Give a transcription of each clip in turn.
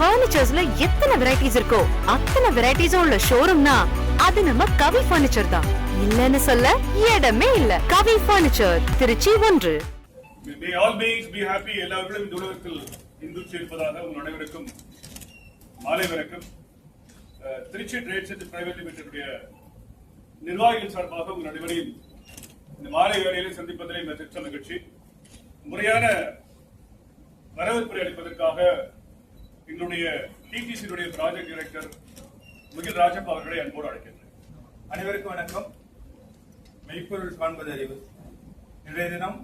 பர்னிச்சர்ஸ்ல எத்தனை வெரைட்டிஸ் இருக்கோ அத்தனை வெரைட்டிஸும் உள்ள ஷோரூம்னா அது நம்ம கவி பர்னிச்சர் தான். இல்லன்னு சொல்ல இடமே இல்ல. கவி பர்னிச்சர் திருச்சி ஒன்று. May all beings be happy. எல்லாவர்களும் இந்த உலகத்தில் இந்து இருப்பதாக உங்கள் அனைவருக்கும் மாலை வணக்கம். திருச்சி ட்ரேட் சென்டர் பிரைவேட் லிமிடெடுடைய நிர்வாகிகள் சார்பாக உங்கள் அனைவரையும் இந்த மாலை வேலையிலே சந்திப்பதிலே மிகச்ச நிகழ்ச்சி முறையான வரவேற்புரை அளிப்பதற்காக எங்களுடைய டிடிசியுடைய ப்ராஜெக்ட் டைரக்டர் முகில் ராஜப்பா அவர்களை அன்போடு அழைக்கின்றேன். அனைவருக்கும் வணக்கம். மெய்ப்பொருள் காண்பது அறிவு. இன்றைய தினம்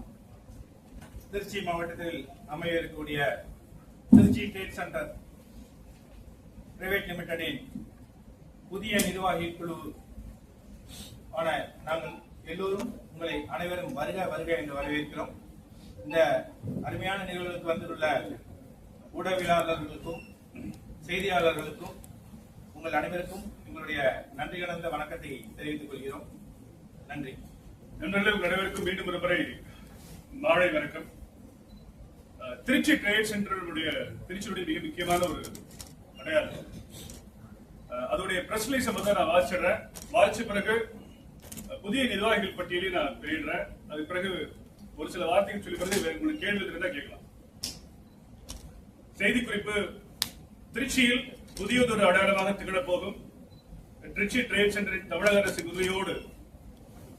திருச்சி மாவட்டத்தில் அமைய இருக்கக்கூடிய திருச்சி ட்ரேட் சென்டர் பிரைவேட் லிமிடெடின் புதிய நிர்வாகி குழு ஆன நாங்கள் எல்லோரும் உங்களை அனைவரும் வருக வருக என்று வரவேற்கிறோம். இந்த அருமையான நிகழ்வுக்கு வந்துள்ள ஊடகவியலாளர்களுக்கும் செய்தியாளர்களுக்கும் உங்கள் அனைவருக்கும் எங்களுடைய நன்றி கலந்த வணக்கத்தை தெரிவித்துக் கொள்கிறோம். நன்றி. நண்பர்களே உங்கள் அனைவருக்கும் மீண்டும் ஒரு முறை மாலை வணக்கம். திருச்சி ட்ரேட் சென்டருடைய திருச்சியுடைய மிக முக்கியமான ஒரு அடையாளம். அதோடைய பிரஸ் ரிலீஸ் வந்து நான் வாசிடுறேன் வாசிச்ச பிறகு புதிய நிர்வாகிகள் பட்டியலையும் நான் வெளியிடுறேன். அதுக்கு பிறகு ஒரு சில வார்த்தைகள் சொல்லி பிறகு உங்களுக்கு கேள்வி இருந்தால் கேட்கலாம். செய்திக்குறிப்பு திருச்சியில் புதியதொரு அடையாளமாக திகழப்போகும். திருச்சி ட்ரேட் சென்டரின் தமிழக அரசு உதவியோடு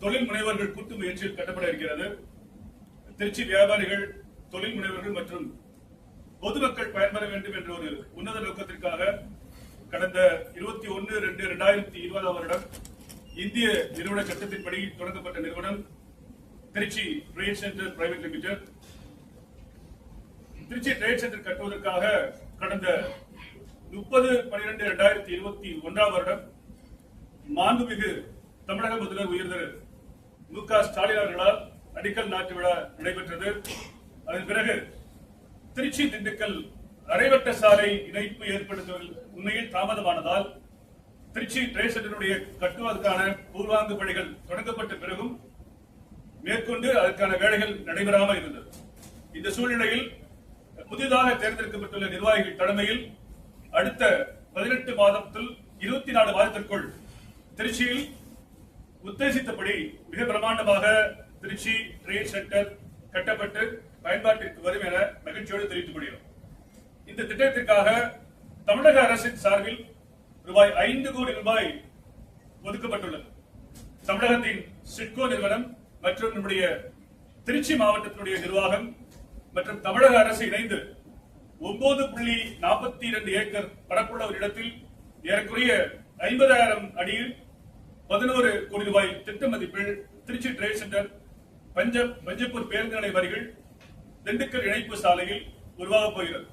தொழில் முனைவர்கள் கூட்டு முயற்சியில் கட்டப்பட இருக்கிறது. திருச்சி வியாபாரிகள் தொழில் முனைவர்கள் மற்றும் பொதுமக்கள் பயன்பெற வேண்டும் என்ற ஒரு உன்னத நோக்கத்திற்காக கடந்த இருபத்தி ஒன்று ரெண்டு இரண்டாயிரத்தி இருபதாம் வருடம் இந்திய நிறுவன சட்டத்தின்படி தொடங்கப்பட்ட நிறுவனம் Trichy trade center private limited Trichy trade center கட்டுவதற்காக கடந்த முப்பது பனிரெண்டு இரண்டாயிரத்தி இருபத்தி ஒன்றாம் வருடம் மாண்புமிகு தமிழக முதல்வர் உயர்ந்தர் மு க ஸ்டாலின் அவர்களால் அடிக்கல் நாட்டு விழா நடைபெற்றது. அதன் பிறகு திருச்சி திண்டுக்கல் அரைவட்ட சாலை இணைப்பு ஏற்படுத்துவதில் உண்மையில் தாமதமானதால் திருச்சி ட்ரேட் சென்டருடைய கட்டுவதற்கான பூர்வாங்க பணிகள் தொடங்கப்பட்ட பிறகும் மேற்கொண்டு அதற்கான வேலைகள் நடைபெறாமல் இருந்தது. இந்த சூழ்நிலையில் புதிதாக தேர்ந்தெடுக்கப்பட்டுள்ள நிர்வாகிகள் தலைமையில் அடுத்த பதினெட்டு மாதத்தில் இருபத்தி நாலு மாதத்திற்குள் திருச்சியில் உத்தேசித்தபடி மிக பிரமாண்டமாக திருச்சி ட்ரேட் சென்டர் கட்டப்பட்டு பயன்பாட்டிற்கு வரும் என மகிழ்ச்சியோடு தெரிவித்துக் கொள்கிறோம். இந்த திட்டத்திற்காக தமிழக அரசின் சார்பில் ரூபாய் ஐந்து கோடி ரூபாய் ஒதுக்கப்பட்டுள்ளது. தமிழகத்தின் சிட்கோ நிறுவனம் மற்றும் நம்முடைய திருச்சி மாவட்டத்தினுடைய நிர்வாகம் மற்றும் தமிழக அரசு இணைந்து ஒன்பது புள்ளி நாற்பத்தி இரண்டு ஏக்கர் பரப்புள்ள ஒரு இடத்தில் ஏறக்குறைய ஐம்பதாயிரம் அடியில் பதினோரு கோடி ரூபாய் திட்ட மதிப்பில் திருச்சி ட்ரேட் சென்டர் பஞ்ச பஞ்சப்பூர் பேருந்து நிலைய வரிகள் திண்டுக்கல் இணைப்பு சாலையில் உருவாகப் போகிறது.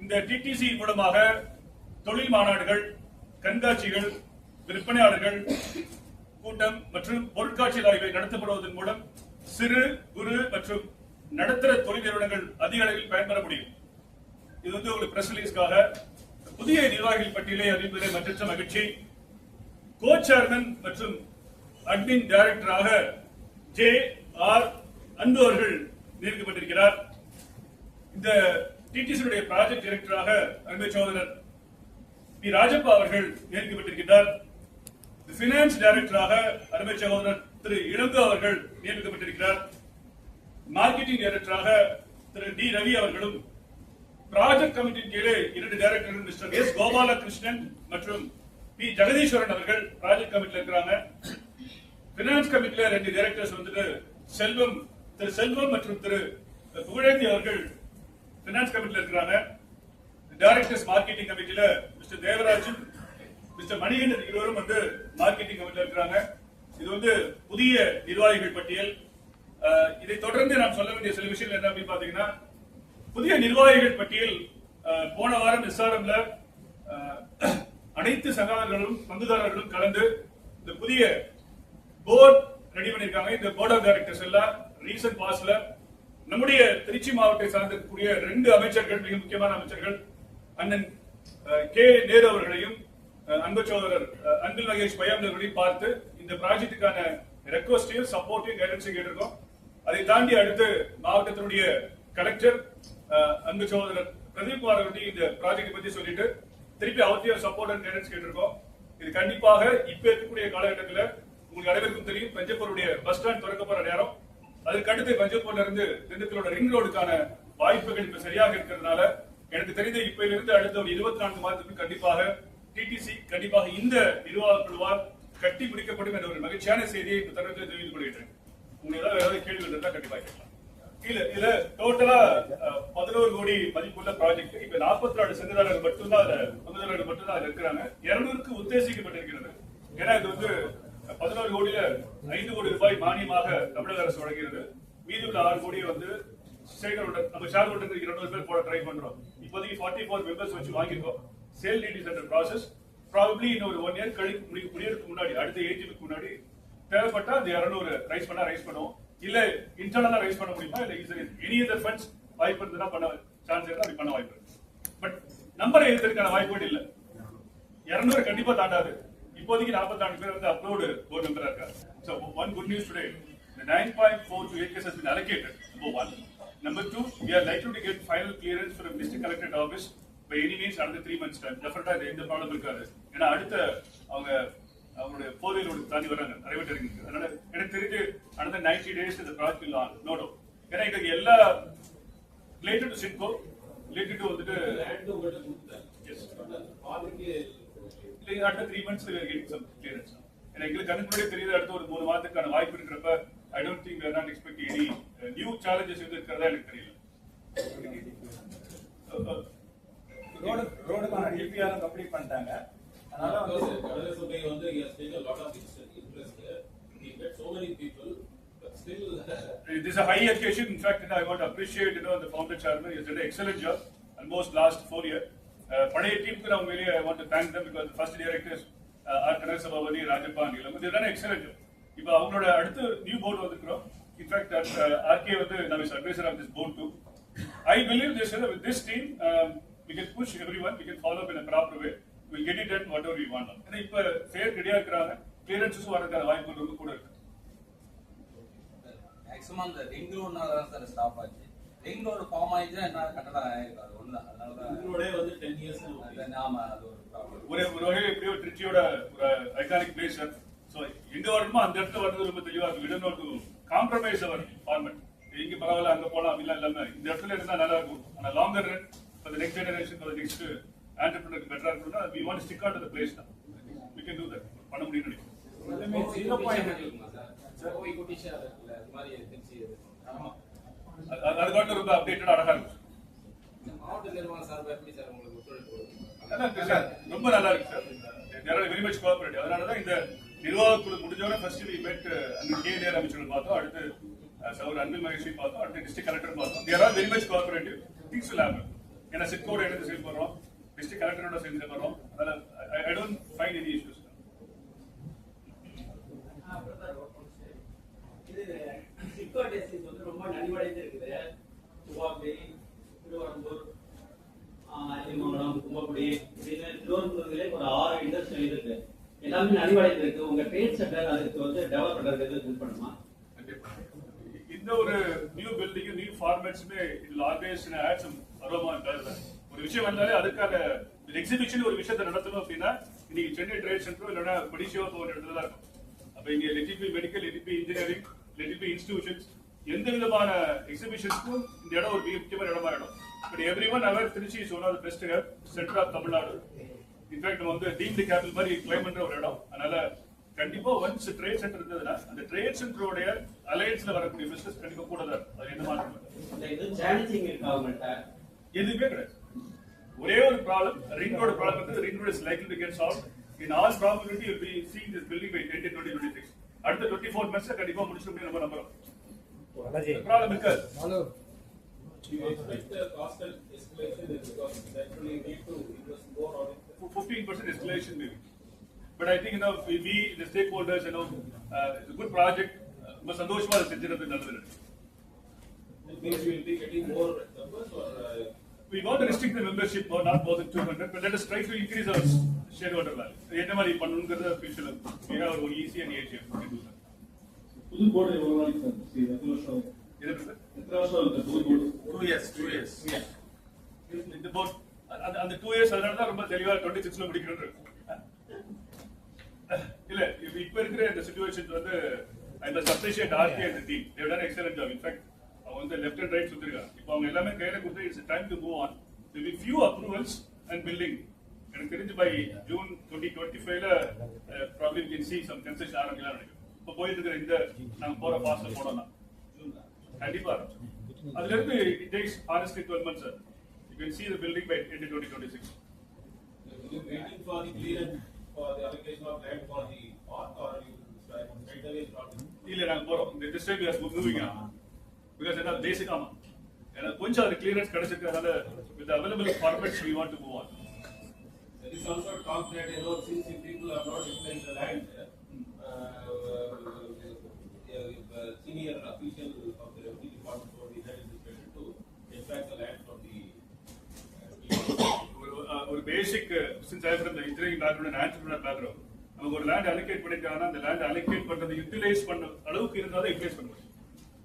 இந்த டிடிசி மூலமாக தொழில் மாநாடுகள் கண்காட்சிகள் விற்பனையாளர்கள் கூட்டம் மற்றும் பொருட்காட்சி ஆய்வை நடத்தப்படுவதன் மூலம் சிறு குறு மற்றும் நடுத்தர தொழில் நிறுவனங்கள் அதிக அளவில் பயன்பெற முடியும். இது வந்து உங்களுக்கு பிரஸ் ரிலீஸ்க்காக புதிய நிர்வாகிகள் பட்டியலை அறிவிப்பதை மற்ற மகிழ்ச்சி. கோ சேர்மன் மற்றும் அட்மின் டைரக்டராக ஜே ஆர் அன்பு அவர்கள் நியமிக்கப்பட்டிருக்கிறார். இந்த டிடிசியுடைய ப்ராஜெக்ட் டைரக்டராக அன்பு சோதனர் பி ராஜப்பா அவர்கள் நியமிக்கப்பட்டிருக்கிறார் பினான்ஸ் டைரக்டராக அருமை சகோதரர் திரு இளங்கோ அவர்கள் நியமிக்கப்பட்டிருக்கிறார். மார்க்கெட்டிங் டைரக்டராக திரு டி ரவி அவர்களும் ப்ராஜெக்ட் கமிட்டியின் கீழே இரண்டு டைரக்டர்கள் மிஸ்டர் எஸ் கோபாலகிருஷ்ணன் மற்றும் பி ஜெகதீஸ்வரன் அவர்கள் ப்ராஜெக்ட் கமிட்டில இருக்கிறாங்க. பினான்ஸ் கமிட்டில ரெண்டு டைரக்டர்ஸ் வந்துட்டு செல்வம் திரு செல்வம் மற்றும் திரு புகழேந்தி அவர்கள் பினான்ஸ் கமிட்டில இருக்கிறாங்க. டைரக்டர்ஸ் மார்க்கெட்டிங் கமிட்டில மிஸ்டர் தேவராஜன் மிஸ்டர் மணிகண்டன் இருவரும் வந்து மார்க்கெட்டிங் கமிட்டில இருக்கிறாங்க. இது வந்து புதிய நிர்வாகிகள் பட்டியல். இதை தொடர்ந்து நாம் சொல்ல வேண்டிய சில விஷயங்கள் என்ன அப்படின்னு பாத்தீங்கன்னா புதிய நிர்வாகிகள் பட்டியல் போன வாரம் எஸ்ஆர்எம்ல அனைத்து சகாதர்களும் பங்குதாரர்களும் கலந்து இந்த புதிய போர்ட் ரெடி பண்ணிருக்காங்க இந்த போர்ட் ஆஃப் டைரக்டர்ஸ் எல்லாம் ரீசன்ட் பாஸ்ல நம்முடைய திருச்சி மாவட்டத்தை சார்ந்திருக்கக்கூடிய ரெண்டு அமைச்சர்கள் மிக முக்கியமான அமைச்சர்கள் அண்ணன் கே நேரு அவர்களையும் அஹ், அன்பு சோதரர் அன்பில் மகேஷ் பயம் அவர்களையும் பார்த்து இந்த ப்ராஜெக்டுக்கான ரெக்வஸ்டையும் சப்போர்ட்டையும் கைடன்ஸையும் கேட்டிருக்கோம். அதை தாண்டி அடுத்து மாவட்டத்தினுடைய கலெக்டர் அன்பு சகோதரர் பிரதீப் குமார் பத்தி இந்த ப்ராஜெக்ட் பத்தி சொல்லிட்டு திருப்பி அவசியம் சப்போர்ட் அண்ட் கைடன்ஸ் கேட்டிருக்கோம். இது கண்டிப்பாக இப்ப இருக்கக்கூடிய காலகட்டத்தில் உங்களுக்கு அனைவருக்கும் தெரியும் பஞ்சப்பூருடைய பஸ் ஸ்டாண்ட் திறக்க போற நேரம். அதுக்கு அடுத்து பஞ்சப்பூர்ல இருந்து திண்டுக்கலோட ரிங் ரோடுக்கான வாய்ப்புகள் இப்ப சரியாக இருக்கிறதுனால எனக்கு தெரிந்த இப்பையிலிருந்து அடுத்த ஒரு இருபத்தி நான்கு மாதத்துக்கு கண்டிப்பாக டிடிசி கண்டிப்பாக இந்த நிர்வாக குழுவால் கட்டி முடிக்கப்படும் என்ற ஒரு மகிழ்ச்சியான செய்தியை இந்த தருணத்தில் தெரிவித்துக் கொள்கிறேன். உங்களுக்கு ஏதாவது ஏதாவது கேள்விகள் இருந்தா கண்டிப்பா கேட்கலாம். இல்ல இதுல டோட்டலா பதினோரு கோடி மதிப்புள்ள ப்ராஜெக்ட் இப்ப நாற்பத்தி நாலு செங்கதாரர்கள் மட்டும்தான் அதுல பங்குதாரர்கள் மட்டும்தான் அதுல இருக்கிறாங்க. இருநூறுக்கு உத்தேசிக்கப்பட்டிருக்கிறது. ஏன்னா இது வந்து பதினோரு கோடியில ஐந்து கோடி ரூபாய் மானியமாக தமிழக அரசு வழங்குகிறது மீதி உள்ள ஆறு கோடியை வந்து சேகர் நம்ம ஷேர் ஹோல்டருக்கு இருநூறு பேர் போட ட்ரை பண்றோம். இப்போதைக்கு ஃபார்ட்டி ஃபோர் மெம்பர்ஸ் வச்சு வாங்கியிருக்கோம். Sale TT center process probably இன்னொரு ஒன் இயர் கழிவு முடி- முடியறதுக்கு முன்னாடி அடுத்த ஏஜிக்கு முன்னாடி தேவைப்பட்டா அந்த இருநூறு ரைஸ் பண்ணா ரைஸ் பண்ணுவோம். இல்ல இன்டர்னலா ரைஸ் பண்ண முடியுமா? இல்ல எனி அதர் ஃபண்ட்ஸ் வாய்ப்பு இருந்ததுன்னா பண்ண சான்ஸ் இருந்தா அப்படி பண்ண வாய்ப்பு இருக்கு. பட் நம்பர் எழுதுறதுக்கான வாய்ப்பு இல்ல. இருநூறு கண்டிப்பா தாண்டாது. இப்போதைக்கு 44 பேர் வந்து அப்லோடு போர்டு மெம்பரா இருக்காரு so one good news today The 9.42 acres has been allocated, number one. Number two, we are likely to get final clearance from district collectorate office by any means under three months time. Definitely இது எந்த problem இருக்காது. ஏன்னா அடுத்த அவங்க அவங்களுடைய four தாண்டி வராங்க நிறைய பேர் இருக்கு அதனால எனக்கு தெரிஞ்சு அடுத்த நைன்டி டேஸ் இந்த ப்ராஜெக்ட் இல்லை நோ டவுட் ஏன்னா எங்களுக்கு எல்லா related to SIDCO related to வந்துட்டு Yes. இல்லை, அடுத்த த்ரீ மந்த்ஸ் சம் கிளியரன்ஸ் ஏன்னா எங்களுக்கு கணக்கு தெரியுது அடுத்த ஒரு மூணு மாதத்துக்கான வாய்ப்பு இருக்கிறப்ப I don't think we're not expect any new challenges எதுவும் இருக்கிறதா எனக்கு தெரியல. ரோடு ரோடுக்கான டிபிஆர் கம்ப்ளீட் பண்ணிட்டாங்க. அதனால வந்து Kadala Subbai வந்து he has taken a lot of interest interest here. He met so many people, but still This is a high occasion. In fact, you know, I want to appreciate you know the founder chairman. He has done an excellent job almost last four year. Uh, பழைய டீமுக்கு நான் really I want to thank them because the first directors uh, are கனக சபாபதி ராஜப்பான் இளம் they done an excellent job. இப்போ அவங்களோட அடுத்து new board வந்திருக்கிறோம் in fact RK வந்து நம்ம is advisor of this board too I believe this with this team we can push everyone we can follow up in a proper it done whatever we want. ஏன்னா இப்போ fair ரெடியா இருக்கிறாங்க. கிளியரன்ஸஸும் வரதுக்கான வாய்ப்புகள் கூட இருக்கு. மேக்ஸிமம் அந்த ரிங் ரோட்னால தான் சார் ஸ்டாப் ஆச்சு. ரிங் ரோடு ஃபார்ம் ஆயிடுச்சுன்னா என்ன கட்டடம் ஆயிருக்கும் அது அதனால தான் வந்து 10 years அது ஆமா அது ஒரு ப்ராப்ளம் ஒரு ஒரு வகையில் எப்படியோ திருச்சியோட ஒரு ஐகானிக் பிளேஸ் சார் ஸோ எங்க வரணுமோ அந்த இடத்துல வர்றது ரொம்ப தெளிவா இருக்கு விடன் டு காம்ப்ரமைஸ் அவர் ஃபார்மட் பரவாயில்ல அங்க போலாம் அப்படிலாம் இல்லாம இந்த இடத்துல இருந்தா நல்லா இருக்கும். ஆனா longer run for next generation for next ஆண்டர்பிரினருக்கு பெட்டரா இருக்கணும்னா we want stick out the place தான் வி கேன் டூ தட் பண்ண முடியும்னு நினைக்கிறேன். ஜீரோ பாயிண்ட் கோவை குட்டிஷா இருக்குல்ல. அது மாதிரி திருச்சி ஆமா. அது- ரொம்ப அப்டேட்டட் அழகா இருக்கும். மாவட்ட நிர்வாகம் சார்பா எப்படி சார் உங்களுக்கு ஒத்துழைப்பு கொடுக்கும்? நல்லா இருக்கு சார். ரொம்ப நல்லா இருக்கு sir. There very much cooperative அதனால தான் இந்த நிர்வாக குழு முடிஞ்சவரை ஃபர்ஸ்ட் வி மெட் அந்த கேடிஆர் அமைச்சர்கள் பார்த்தோம். அடுத்து சௌர் அன்பில் மகேஷி பார்த்தோம். அடுத்து டிஸ்ட்ரிக்ட் கலெக்டர் பார்த்தோம். There are very much cooperative things will happen ஏன்னா சிட்கோட எடுத்து செயல்படுறோம். டிஸ்ட்ரிக்ட் கலெக்டரோட சேர்ந்து செயல்படுறோம் அதனால I don't find any issues இது சிப்கோ டெஸ்டிஸ் வந்து ரொம்ப நலிவடைந்து இருக்குது துவாபி திருவரம்பூர் திருமங்கலம் கும்பக்குடி இப்படின்னு திருவரம்பூர்ல ஒரு ஆறு இண்டஸ்ட்ரி இருக்கு எல்லாமே நலிவடைந்து இருக்கு உங்க ட்ரேட் சென்டர் அதுக்கு வந்து டெவலப் பண்றதுக்கு எதுவும் ஹெல்ப் பண்ணுமா இந்த ஒரு நியூ பில்டிங் நியூ ஃபார்மேட்ஸ்மே இதுல ஆல்வேஸ் ஆட் சம் அரோமா ஒரு விஷயம் வந்தாலே அதுக்கான எக்ஸிபிஷன் ஒரு விஷயத்தை நடத்தணும் அப்படின்னா இன்னைக்கு சென்னை ட்ரேட் சென்டரோ இல்லைன்னா படிஷோ போன்ற இடத்துல தான் இருக்கும். அப்ப இங்க let it be medical let it be engineering let it be institutions எந்த விதமான எக்ஸிபிஷன்ஸ்க்கும் இந்த இடம் ஒரு மிக முக்கியமான இடமா இடம் but everyone our Trichy is one of the best centre of Tamil Nadu in fact நம்ம வந்து டீம்டு கேபிட்டல் மாதிரி கிளைம் பண்ற ஒரு இடம். அதனால கண்டிப்பா ஒன்ஸ் ட்ரேட் சென்டர் இருந்ததுன்னா அந்த ட்ரேட் சென்டரோடைய அலையன்ஸ்ல வரக்கூடிய பிசினஸ் கண்டிப்பா கூட தான். அது எந்த மாற்றம் எதுவுமே கிடையாது. ஒரே ஒரு ப்ராப்ளம் ரிங் ரோடு ப்ராப்ளம் வந்து ring road is likely to get solve in all probability will be seeing this building by 20 2026 அடுத்த 24 மந்த்ஸ்ல கண்டிப்பா முடிச்சிட முடியும் நம்ம நம்புறோம் ப்ராப்ளம் இருக்காது You expect the cost and escalation is because naturally you need to invest more on it. 15% escalation maybe. But I think, you know, we, we, the stakeholders, you know, uh, it's a good project. Uh, ரொம்ப சந்தோஷமா அதை செஞ்சிருந்தது நல்லது It means you will be getting more members or uh, We want to restrict the membership for not more than 200, but let us try to increase our shareholder value. என்ன மாதிரி பண்ணணுங்கிறத ஃபியூச்சர்ல we have ஒரு easy and AGM. We can do that. புது board எவ்வளவு நாளைக்கு sir செய்யுது? எத்தனை வருஷம் இது இருக்கு. எத்தனை வருஷம் இருக்கு புது board two years two years இந்த போட் அந்த அந்த டூ இயர்ஸ் அதனால தான் ரொம்ப தெளிவா டுவெண்ட்டி சிக்ஸ்ல முடிக்கணும் இல்ல இப்ப இப்ப இருக்கிற இந்த சுச்சுவேஷன் வந்து இந்த சப்ரிஷியேட் ஆர்கே அந்த team they've done excellent job in fact அவங்க வந்து லெஃப்ட் அண்ட் ரைட் சுத்திருக்காங்க. இப்போ அவங்க எல்லாமே கையில கொடுத்து it's time to move on will be few approvals and building எனக்கு தெரிஞ்சு பை ஜூன் டுவெண்ட்டி டுவெண்ட்டி ஃபைவ்ல problem can see some concession ஆரம்பிக்கலாம் நினைக்கிறேன். இப்போ போயிட்டு இருக்கிற இந்த நாங்க போற ஃபாஸ்ட்ல போனோம்னா. கண்டிப்பா. அதுல இருந்து it takes honestly twelve months sir you can see the building by end twenty twenty six Are you waiting for the clearance for the allocation of land for the park or are you straight away starting? இல்ல நாங்க போறோம். இந்த this time you moving because என்ன basic ஆமா ஏன்னா கொஞ்சம் அது clearance கிடைச்சிருக்கிறதுனால with available formats we want to move on There is also talk that, you know, since the people are not declaring the land, uh, uh, uh, senior official of the revenue department the head inspection to extract the land from the uh. ஒரு basic since I from engineering background and entrepreneur background நமக்கு ஒரு land allocate பண்ணிருக்காங்கன்னா அந்த land allocate பண்றது utilise பண்ண அளவுக்கு இருந்தால் தான் utilise பண்ண முடியும்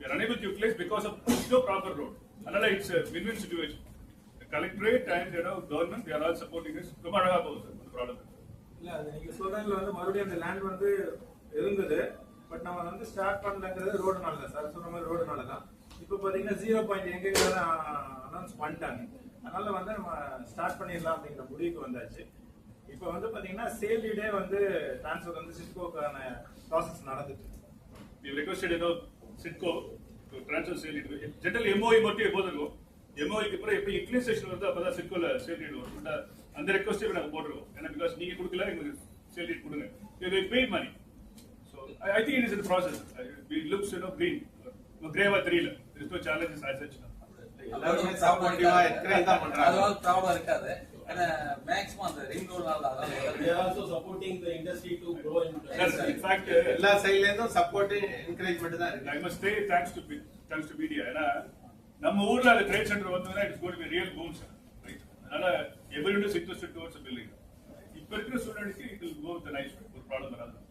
we are unable to utilize because of no proper road. அதனால it's win-win situation. The collectorate and you know government they are all supporting us. ரொம்ப அழகா போகுது சார் அந்த ப்ராப்ளம் இல்ல அது நீங்க சொல்றதுல வந்து மறுபடியும் அந்த லேண்ட் வந்து இருந்தது. பட் நம்ம வந்து ஸ்டார்ட் பண்ணலங்கிறது ரோடுனால தான். சார் சொன்ன மாதிரி ரோடுனால தான். இப்போ பாத்தீங்கன்னா ஜீரோ பாயிண்ட் எங்க அனௌன்ஸ் பண்ணிட்டாங்க. அதனால வந்து நம்ம ஸ்டார்ட் பண்ணிடலாம் அப்படிங்கிற முடிவுக்கு வந்தாச்சு. இப்போ வந்து பாத்தீங்கன்னா சேல் டீடே வந்து டிரான்ஸ்ஃபர் வந்து சிட்கோக்கான ப்ராசஸ் நடந்துட்டு you know SIDCO sale it general MOE மட்டும் எப்போதும் இருக்கும் எம்ஓஇக்கு அப்புறம் எப்போ யூட்டிலைசேஷன் வருது அப்பதான் சிட்கோல சேல் ரேட் வரும் அந்த ரெக்வஸ்ட்டே நாங்க போட்டுருவோம். ஏன்னா பிகாஸ் நீங்க கொடுக்கல எங்களுக்கு சேல் ரேட் கொடுங்க so I, I think it is in the process. It looks you know green. கிரேவா தெரியல. No challenges as such. எல்லாருமே சப்போர்ட்டிவா என்கரேஜ் தான் பண்றாங்க? அதாவது ப்ராப்ளம் இருக்காது. Uh, எல்லா சைடுல இருந்தும் சப்போர்ட் என்கரேஜ்மெண்ட் தான் இருக்கு I must say thanks to B- thanks to media. ஏன்னா நம்ம ஊர்ல அந்த ட்ரேட் சென்டர் வந்ததுன்னா it's got be real boom sir right அதனால everybody is interested towards building இப்ப இருக்கிற சூழ்நிலைக்கு it will go with nice ஒரு ப்ராப்ளம் வராது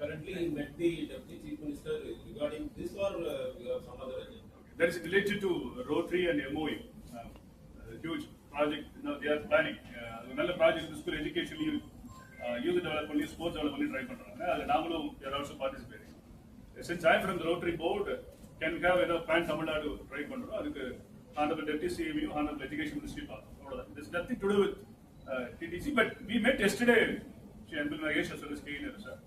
Currently, you met the deputy chief minister regarding this or uh, you have some other agenda? That is related to Rotary and MOE. Uh, a huge project, you know, அது நல்ல project school எஜுகேஷன்லையும் youth develop பண்ணி sports develop பண்ணி try பண்ணுறாங்க அது நாமளும் there also participating since I from rotary board can have ஏதோ பேன் தமிழ்நாடு ட்ரை பண்றோம். அதுக்கு honourable deputy CM honourable education ministry பார்க்கணும் அவ்வளோதான் it's nothing to to with TTC but we met yesterday Shri Anbil Mahesh as ஸ்கெயினர் sir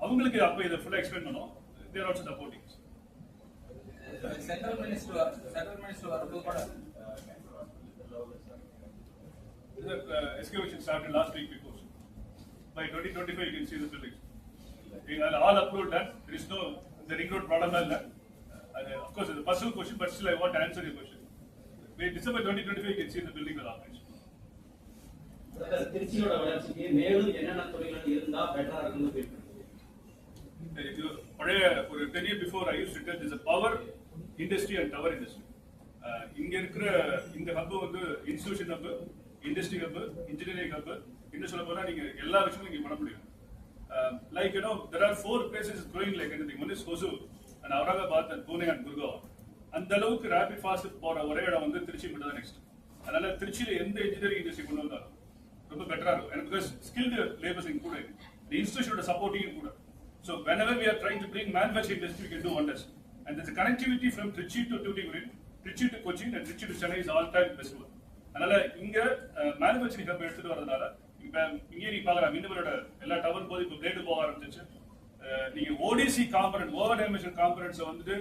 அவங்களுக்கு அப்போ இதை ஃபுல்லாக எக்ஸ்பிளைன் பண்ணோம். There also supporting central minister central minister வரும்போது கூட The uh, excavation started last week before. By 2025, you can see the buildings. We all approved done. There is no, the ring road problem is done. Uh, Of course, it's a personal question, but still I want to answer your question. By December 2025, you can see the building will operate. அதாவது திருச்சியோட வளர்ச்சிக்கு மேலும் என்னென்ன துறைகள் இருந்தா பெட்டரா இருக்குன்னு கேட்டு பழைய ஒரு ten year before I use return is power industry and tower industry இங்க இருக்கிற இந்த ஹப் வந்து institution hub industry hub engineering hub இன்னும் சொல்ல போனா நீங்க எல்லா விஷயமும் நீங்க பண்ண முடியும் like you there are four places growing like anything வந்து is Hosur and Aurangabad and Pune and Gurgaon அந்த அளவுக்கு ரேபிட் ஃபாஸ்ட் போற ஒரே இடம் வந்து திருச்சி மட்டும் தான் நெக்ஸ்ட் அதனால திருச்சியில எந்த இன்ஜினியரிங் இண்டஸ்ட்ரி கொண்டு வந்தாலும் ரொம்ப பெட்டரா இருக்கும் and because skilled labours in கூட இன்ஸ்டியூஷனோட சப்போர்ட்டிங் கூட so whenever we are trying to bring manufacturing industry can do wonders and this connectivity from Trichy to Tuticorin Trichy to Cochin and Trichy to Chennai is all time best one அதனால இங்க manufacturing hub எடுத்துட்டு வரதுனால இப்ப இங்கே நீ பாக்கலாம் மின்னவரோட எல்லா tower போது இப்ப பிளேடு போக ஆரம்பிச்சிச்சு நீங்க ODC component over dimension components வந்துட்டு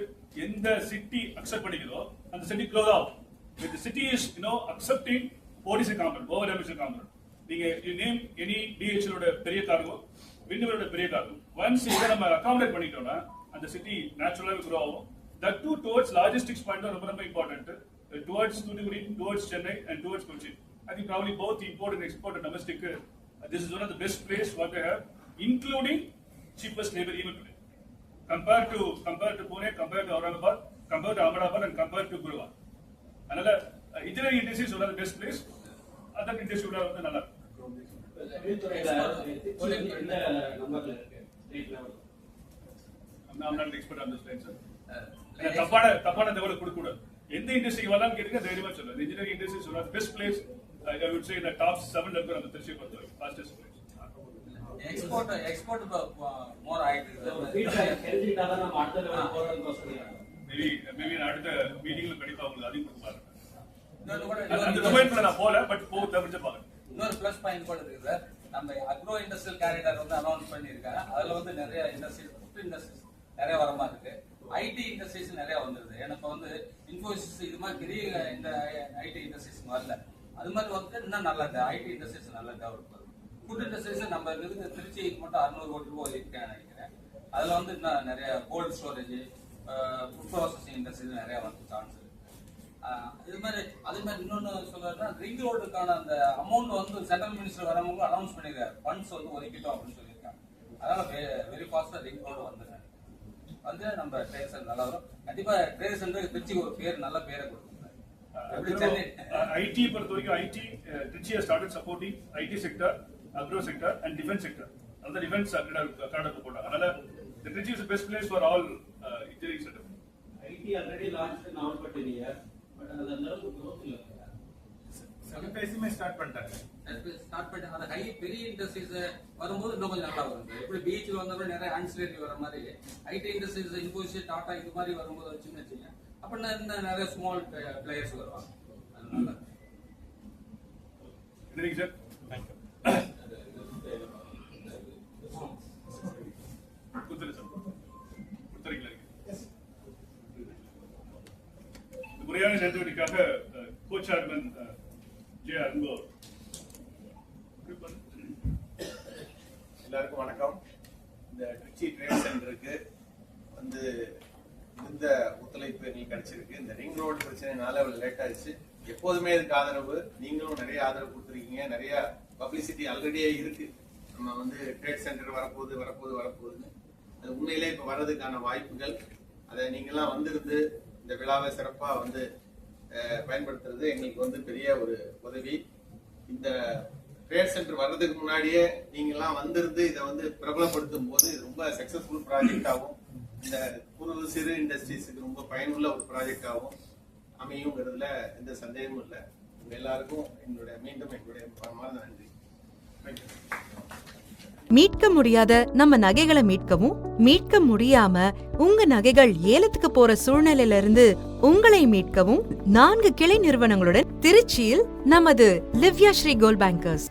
எந்த சிட்டி அக்செப்ட் பண்ணிக்குதோ அந்த சிட்டி க்ளோஸ் ஆகும். With city is you know accepting ODC component over dimension component நீங்க நேம் எனி டிஹெச்ஓட பெரிய கார்கோ விண்டோட பெரிய கார்கோ ஒன்ஸ் இதை நம்ம அகாமடேட் பண்ணிட்டோம்னா அந்த சிட்டி நேச்சுரலாகவே க்ரோ ஆகும். That to towards logistics point ரொம்ப ரொம்ப important towards Thoothukudi towards Chennai and towards Kochi I think probably both import and export and domestic this is one of the best place what they have including cheapest labor even today. Compared to compared to Pune compared to Aurangabad compared to Ahmedabad and compared to best place other industry கூட வந்து நல்லா இருக்கும். தொழில்துறையில திருச்சி வந்து எந்த நம்பர்ல இருக்கு? State level I'm not an expert on this line, sir. ஏன்னா தப்பான தப்பான தகவலை கொடுக்க கூடாது எந்த இண்டஸ்ட்ரிக்கு வரலாம்னு கேட்டீங்க தைரியமா சொல்லுவேன் இன்ஜினியரிங் இண்டஸ்ட்ரி சொல்லுவாங்க best place I would say இந்த டாப் செவன் இருக்கும் நம்ம திருச்சி பொறுத்த வரைக்கும் fastest place export export more ஆயிட்டு நம்ம அடுத்த போறதுக்கு வசதியா இருக்கும். மேபி மேபி நான் அடுத்த மீட்டிங்ல கண்டிப்பா உங்களுக்கு அதிகம் கொடுப்பாரு அந்த டொமைன்ல நான் போல பட் போக தவிர்த்து பாருங்க இன்னொரு ப்ளஸ் பாயிண்ட் கூட இருக்குது சார் நம்ம அக்ரோ இண்டஸ்ட்ரியல் கேரிடர் வந்து அனௌன்ஸ் பண்ணியிருக்காங்க. அதுல வந்து நிறைய இண்டஸ்ட்ரீஸ் ஃபுட் இண்டஸ்ட்ரீஸ் நிறைய வர மாதிரி இருக்கு. ஐடி இண்டஸ்ட்ரீஸ் நிறைய வந்துருது. எனக்கு வந்து இன்ஃபோசிஸ் இது மாதிரி பெரிய இந்த ஐடி இண்டஸ்ட்ரீஸ் வரல. அது மாதிரி வந்து இன்னும் நல்லது ஐடி இண்டஸ்ட்ரீஸ் நல்லா டெவலப் ஆகுது ஃபுட் இண்டஸ்ட்ரீஸ் நம்ம இருக்கு திருச்சி மட்டும் அறுநூறு கோடி ரூபாய் இருக்கேன்னு நினைக்கிறேன். அதுல வந்து இன்னும் நிறைய cold storage food processing industries நிறைய வந்து சான்ஸ் இருக்கு. இது மாதிரி அது மாதிரி இன்னொன்று சொல்றதுன்னா ரிங் ரோடுக்கான அந்த அமௌண்ட் வந்து சென்ட்ரல் மினிஸ்டர் வரவங்க அனௌன்ஸ் பண்ணிருக்காரு. ஃபண்ட்ஸ் வந்து ஒதுக்கிட்டோம் அப்படின்னு சொல்லியிருக்காங்க. அதனால வெரி ஃபாஸ்டா ரிங் ரோடு வந்துருக்காங்க வந்து நம்ம ட்ரேட் சென்டர் நல்லா வரும். கண்டிப்பா ட்ரேட் சென்டருக்கு திருச்சி ஒரு பேர் நல்ல பேரை கொடுக்கும். ஐடி பொறுத்த வரைக்கும் IT Trichy started supporting IT sector agro sector and defence sector அந்த டிஃபென்ஸ் கார்டு போட்டாங்க அதனால Trichy is best place for all engineering sector IT already launched in November 10 year, but அது அந்த அளவுக்கு growth இல்ல. பேசியுமே ஸ்டார்ட் பண்ணிட்டாங்க. ஸ்டார்ட் பண்ணி அந்த ஹை பெரிய இண்டஸ்ட்ரீஸ் வரும்போது இன்னும் கொஞ்சம் நல்லா வரும் எப்படி பீச்சில் வந்தப்ப நிறைய ஆன்சிலரி வர மாதிரி ஐடி இண்டஸ்ட்ரீஸ் இன்ஃபோசிஸ் டாடா இது மாதிரி வரும்போது வச்சுன்னு வச்சுங்க அப்ப இன்னும் நிறைய ஸ்மால் பிளேயர்ஸ் வருவாங்க. அதனால. இன்ஜினியரிங் சார் கொடுத்துரு சார் கொடுத்துறீங்களா? இந்த முறையான நடவடிக்கைக்காக கோ சேர்மன் ஜே அன்பு எல்லாருக்கும் வணக்கம். இந்த திருச்சி ட்ரேட் சென்டருக்கு வந்து இந்த ஒத்துழைப்பு எங்களுக்கு கிடைச்சிருக்கு. இந்த ரிங் ரோடு பிரச்சனைனால அவ்வளவு லேட் ஆயிடுச்சு. எப்போதுமே இதுக்கு ஆதரவு. நீங்களும் நிறைய ஆதரவு கொடுத்துருக்கீங்க. நிறைய பப்ளிசிட்டி ஆல்ரெடியே இருக்கு. நம்ம வந்து ட்ரேட் சென்டர் வரப்போகுது வரப்போகுது வரப்போகுதுன்னு. அது உண்மையிலே இப்போ வர்றதுக்கான வாய்ப்புகள். அதை நீங்களாம் வந்திருந்து இந்த விழாவை சிறப்பாக வந்து பயன்படுத்துறது எங்களுக்கு வந்து பெரிய ஒரு உதவி. இந்த ட்ரேட் சென்டர் வர்றதுக்கு முன்னாடியே நீங்கெல்லாம் வந்திருந்து இதை வந்து பிரபலப்படுத்தும் போது இது ரொம்ப சக்சஸ்ஃபுல் ப்ராஜெக்ட் ஆகும். இந்த குறு சிறு இண்டஸ்ட்ரீஸுக்கு ரொம்ப பயனுள்ள ஒரு ப்ராஜெக்ட் ஆகும். அமையுங்கிறதுல எந்த சந்தேகமும் இல்லை. உங்க எல்லாருக்கும் என்னுடைய மீண்டும் என்னுடைய மனமார்ந்த நன்றி. தேங்க்யூ மீட்க முடியாத நம்ம நகைகளை மீட்கவும் மீட்க முடியாம உங்க நகைகள் ஏலத்துக்கு போற சூழ்நிலையில இருந்து உங்களை மீட்கவும் நான்கு கிளை நிறுவனங்களுடன் திருச்சியில் நமது லிவ்யா ஸ்ரீ கோல்ட் பேங்கர்ஸ்.